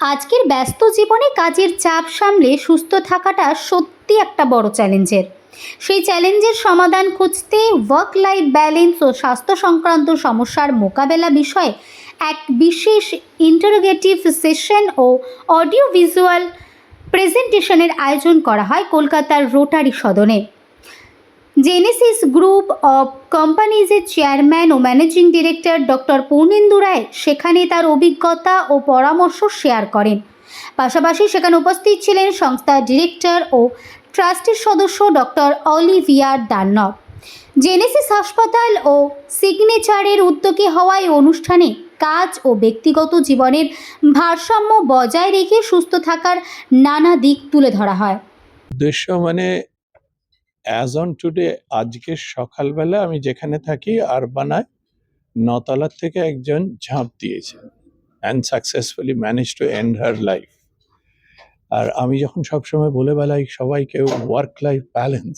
আজকের ব্যস্ত জীবনে কাজের চাপ সামলে সুস্থ থাকাটা সত্যি একটা বড় চ্যালেঞ্জের। সেই চ্যালেঞ্জের সমাধান খুঁজতে ওয়ার্ক লাইফ ব্যালেন্স ও স্বাস্থ্য সংক্রান্ত সমস্যার মোকাবেলা বিষয়ে এক বিশেষ ইন্টারোগেটিভ সেশন ও অডিও ভিজুয়াল প্রেজেন্টেশনের আয়োজন করা হয় কলকাতার রোটারি সদনে। জেনেসিস গ্রুপ অফ কোম্পানিজের চেয়ারম্যান ও managing director doctor Purnendu Ray সেখানে তার অভিজ্ঞতা ও পরামর্শ শেয়ার করেন। পাশাপাশি সেখানে উপস্থিত ছিলেন সংস্থার ডিরেক্টর ও ট্রাস্টের সদস্য ডক্টর অলিভিয়ার ডান্নব জেনেসিস হাসপাতাল ও সিগনেচারের উদ্যোগে হওয়া এই অনুষ্ঠানে কাজ ও ব্যক্তিগত জীবনের ভারসাম্য বজায় রেখে সুস্থ থাকার নানা দিক তুলে ধরা হয়। উদ্দেশ্য মানে অ্যাজ অন টুডে আজকে সকালবেলা আমি যেখানে থাকি, আরবানায় নতলার থেকে একজন ঝাঁপ দিয়েছে and successfully manage to end her life আর আমি যখন সবসময় বলে বেলাই সবাইকে ওয়ার্ক লাইফ ব্যালেন্স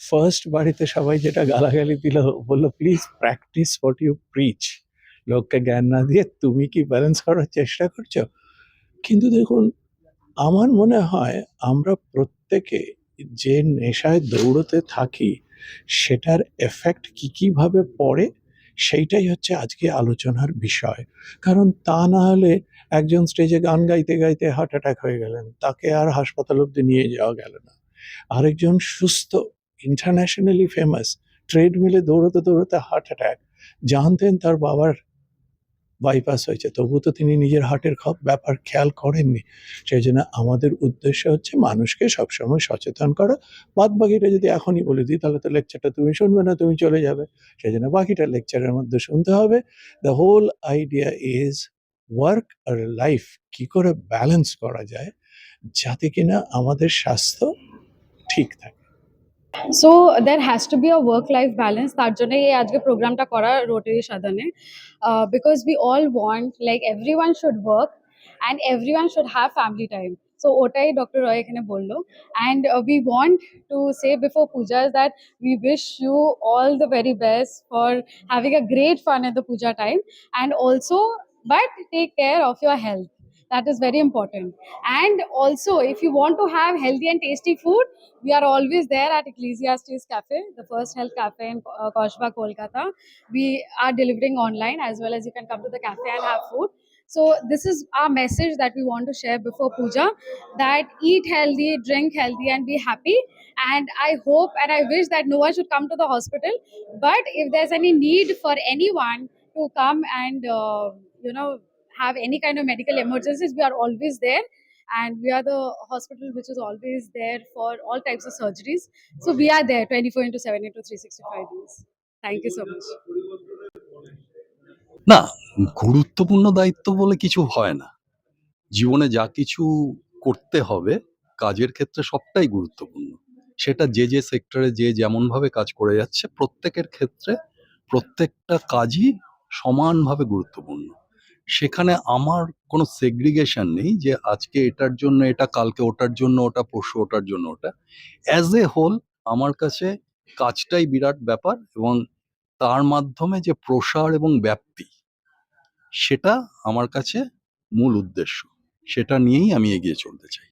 ফার্স্ট বাড়িতে সবাই যেটা গালাগালি দিল, বলল please practice what you preach লোককে জ্ঞান না দিয়ে তুমি কি ব্যালেন্স করার চেষ্টা করছ? কিন্তু দেখুন, আমার মনে হয় আমরা প্রত্যেকে যে নেশায় দৌড়তে থাকি, সেটার এফেক্ট কি কীভাবে পড়ে? সেইটাই হচ্ছে আজকে আলোচনার বিষয়। কারণ তা না হলে একজন স্টেজে গান গাইতে গাইতে হার্ট অ্যাটাক হয়ে গেলেন, তাকে আর হাসপাতাল অব্দি নিয়ে যাওয়া গেল না। আরেকজন সুস্থ ইন্টারন্যাশনালি ফেমাস ট্রেডমিলে দৌড়তে দৌড়তে হার্ট অ্যাটাক জানতেন তার বাবার বাইপাস হয়েছে। তবু তো তিনি নিজের হার্টের ব্যাপার খেয়াল করেননি। সেই জন্য আমাদের উদ্দেশ্য হচ্ছে মানুষকে সবসময় সচেতন করা। বাদ বাকিটা যদি এখনই বলে দিই, তাহলে তো লেকচারটা তুমি শুনবে না, তুমি চলে যাবে। সেই জন্য বাকিটা লেকচারের মধ্যে শুনতে হবে। The whole idea is work R life কি করে ব্যালেন্স করা যায়, যাতে কিনা আমাদের স্বাস্থ্য ঠিক থাকে। so there has to be a work life balance তার জন্য এই আজকে প্রোগ্রামটা করা রোটারি সাধনে because we all want like everyone should work and everyone should have family time so ওটাই ডক্টর রয় এখানে বললো and we want to say before Puja that we wish you all the very best for having a great fun at the Puja time and also but take care of your health that is very important. And also if you want to have healthy and tasty food we are always there at ecclesiastes cafe the first health cafe in uh, koshba kolkata. We are delivering online as well as you can come to the cafe and have food. So this is our message that we want to share before puja that eat healthy drink healthy and be happy. And i hope and i wish that no one should come to the hospital. But if there's any need for anyone to come and uh, you know have any kind of medical emergencies we are always there and we are the hospital which is always there for all types of surgeries so we are there 24 into 7 into 365 days thank you so much না গুরুত্বপূর্ণ দায়িত্ব বলে কিছু হয় না জীবনে যা কিছু করতে হবে কাজের ক্ষেত্রে সবটাই গুরুত্বপূর্ণ সেটা যে যে সেক্টরে যে যেমনভাবে কাজ করে যাচ্ছে প্রত্যেকের ক্ষেত্রে প্রত্যেকটা কাজই সমানভাবে গুরুত্বপূর্ণ সেখানে আমার কোনো সেগ্রিগেশন নেই যে আজকে এটার জন্য এটা, কালকে ওটার জন্য ওটা, পরশু ওটার জন্য ওটা। অ্যাজ এ হোল আমার কাছে কাজটাই বিরাট ব্যাপার এবং তার মাধ্যমে যে প্রসার এবং ব্যাপ্তি, সেটা আমার কাছে মূল উদ্দেশ্য। সেটা নিয়েই আমি এগিয়ে চলতে চাই।